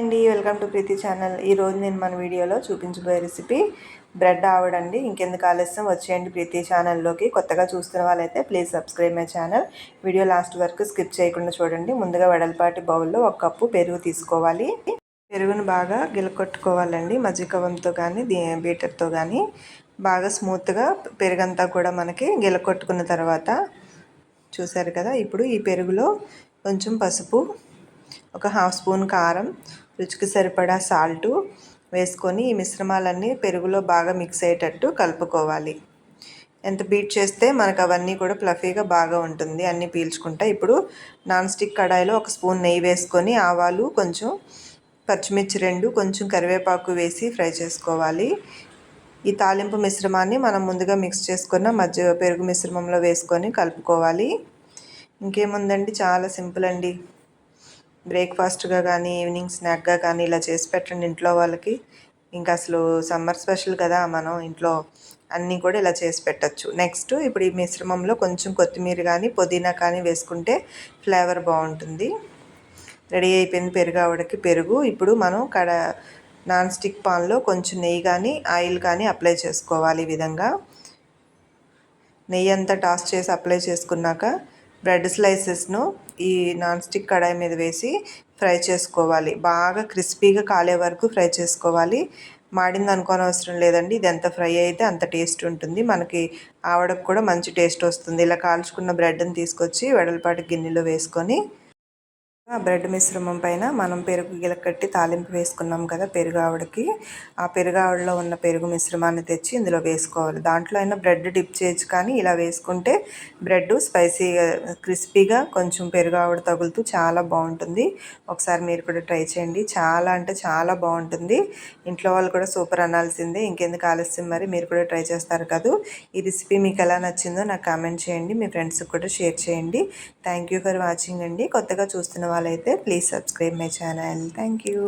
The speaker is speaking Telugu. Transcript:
అండి వెల్కమ్ టు ప్రీతి ఛానల్. ఈరోజు నేను మన వీడియోలో చూపించబోయే రెసిపీ బ్రెడ్ ఆవడండి. ఇంకెందుకు ఆలస్యం? వచ్చేయండి ప్రీతి ఛానల్లోకి. కొత్తగా చూస్తున్న వాళ్ళైతే please subscribe my channel. Video last వరకు స్కిప్ చేయకుండా చూడండి. ముందుగా వెడల్పాటి బౌల్లో ఒక కప్పు పెరుగు తీసుకోవాలి. పెరుగును బాగా గిలకొట్టుకోవాలండి. మజ్జిగవంతో కానీ బీటర్తో కానీ బాగా స్మూత్గా పెరుగంతా కూడా మనకి గిలకొట్టుకున్న తర్వాత చూసారు కదా ఇప్పుడు ఈ పెరుగులో కొంచెం పసుపు ఒక హాఫ్ స్పూన్ కారం రుచికి సరిపడా సాల్టు వేసుకొని ఈ మిశ్రమాలన్నీ పెరుగులో బాగా మిక్స్ అయ్యేటట్టు కలుపుకోవాలి. ఎంత బీట్ చేస్తే మనకు అవన్నీ కూడా ప్లఫీగా బాగా ఉంటుంది. అన్నీ పీల్చుకుంటా ఇప్పుడు నాన్ స్టిక్ కడాయిలో ఒక స్పూన్ నెయ్యి వేసుకొని ఆవాలు కొంచెం పచ్చిమిర్చి రెండు కొంచెం కరివేపాకు వేసి ఫ్రై చేసుకోవాలి. ఈ తాలింపు మిశ్రమాన్ని మనం ముందుగా మిక్స్ చేసుకున్న మధ్య పెరుగు మిశ్రమంలో వేసుకొని కలుపుకోవాలి. ఇంకేముందండి? చాలా సింపుల్ అండి. బ్రేక్ఫాస్ట్గా కానీ ఈవినింగ్ స్నాక్గా కానీ ఇలా చేసి పెట్టండి ఇంట్లో వాళ్ళకి. ఇంకా అసలు సమ్మర్ స్పెషల్ కదా మనం ఇంట్లో అన్నీ కూడా ఇలా చేసి పెట్టచ్చు. నెక్స్ట్ ఇప్పుడు ఈ మిశ్రమంలో కొంచెం కొత్తిమీర కానీ పుదీనా కానీ వేసుకుంటే ఫ్లేవర్ బాగుంటుంది. రెడీ అయిపోయింది పెరుగు ఆవిడకి. పెరుగు ఇప్పుడు మనం కడ నాన్ స్టిక్ పాన్లో కొంచెం నెయ్యి కానీ ఆయిల్ కానీ అప్లై చేసుకోవాలి ఈ విధంగా. నెయ్యి అంతా టాస్ చేసి అప్లై చేసుకున్నాక బ్రెడ్ స్లైసెస్ను ఈ నాన్ స్టిక్ కడాయి మీద వేసి ఫ్రై చేసుకోవాలి. బాగా క్రిస్పీగా కాలే వరకు ఫ్రై చేసుకోవాలి. మాడింది అనుకోని అవసరం లేదండి. ఇది ఎంత ఫ్రై అయితే అంత టేస్ట్ ఉంటుంది. మనకి ఆవడకు కూడా మంచి టేస్ట్ వస్తుంది. ఇలా కాల్చుకున్న బ్రెడ్ని తీసుకొచ్చి వెడల్పాటి గిన్నెలో వేసుకొని బ్రెడ్ మిశ్రమం పైన మనం పెరుగు గిలకట్టి తాలింపు వేసుకున్నాం కదా పెరుగు ఆవిడకి. ఆ పెరుగు ఆవిడలో ఉన్న పెరుగు మిశ్రమాన్ని తెచ్చి ఇందులో వేసుకోవాలి. దాంట్లో అయినా బ్రెడ్ డిప్ చేయొచ్చు కానీ ఇలా వేసుకుంటే బ్రెడ్ స్పైసీగా క్రిస్పీగా కొంచెం పెరుగు ఆవిడ తగులుతూ చాలా బాగుంటుంది. ఒకసారి మీరు కూడా ట్రై చేయండి. చాలా అంటే చాలా బాగుంటుంది. ఇంట్లో వాళ్ళు కూడా సూపర్ అనాల్సిందే. ఇంకెందుకు ఆలస్యం మరి? మీరు కూడా ట్రై చేస్తారు కదా. ఈ రెసిపీ మీకు ఎలా నచ్చిందో నాకు కామెంట్ చేయండి. మీ ఫ్రెండ్స్కి కూడా షేర్ చేయండి. థ్యాంక్ ఫర్ వాచింగ్ అండి. కొత్తగా చూస్తున్న వాళ్ళైతే please subscribe my channel thank you